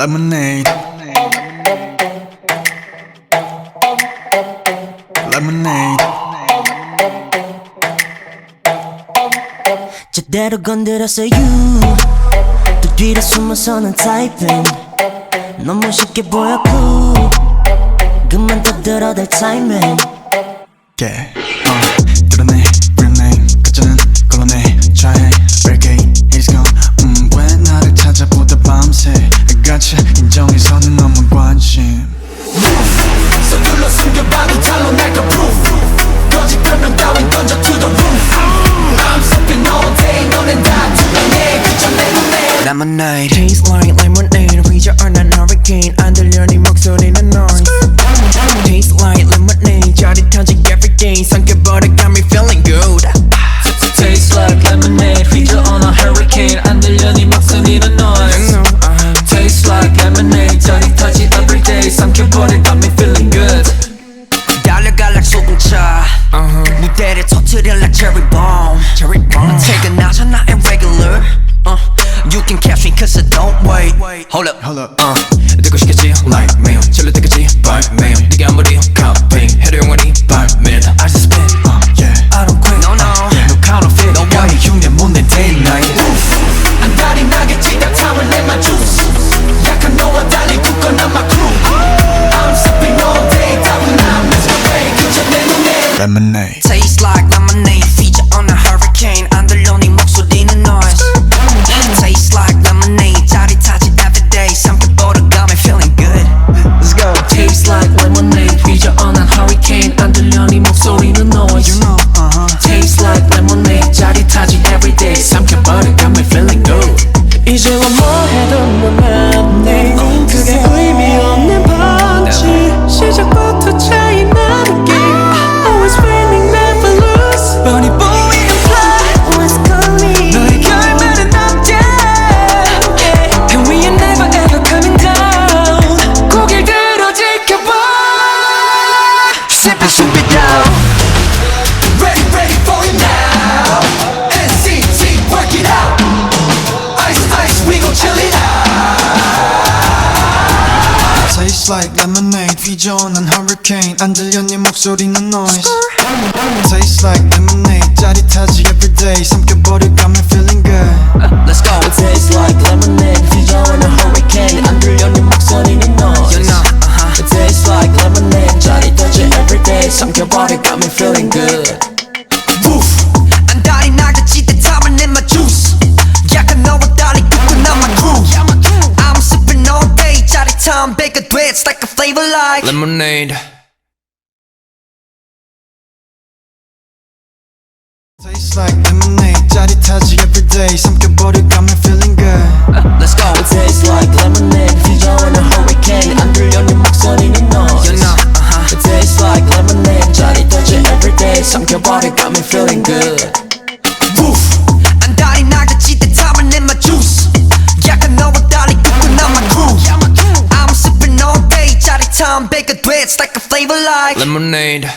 lemonade. Lemonade. 제대로 건드렸어 you 또 뒤로 숨어서는 타이핑 너무 쉽게 cool 그만 떠들어댈 타이밍 Yeah. 어, 드러내, 눈에 Lemonade. Taste like Hold up Hold up. uh, 듣고 싶겠지 like 매일 절로 때까지 by 매일 네가 아무리 copy 해도 영원히 by minute I just spin uh, Yeah. I don't quit No no No counterfeit No way 흉내 못내 day and night 안달이 나겠지 따뜻함을 내마 juice 약한 너와 달리 굳건한 my crew I'm sipping all day 따윈 난 masquerade 그저 내 눈에 Lemonade. Taste like lemonade like lemonade. 휘저어난 hurricane. 안 들려 네 목소리는 noise. Tastes like lemonade. 짜릿하지 everyday. 삼켜버려 got me feeling good. Let's go Tastes like lemonade 휘저 on a hurricane 안 들려 네 목소리는 noise You know, uh-huh. It tastes like lemonade 짜릿하지 everyday 삼켜버려 got me feeling good Woof 짜릿한 배가 돼 It's like a flavor like Lemonade Tastes like lemonade. 짜릿하지 everyday. 삼켜버려 got like a flavor like lemonade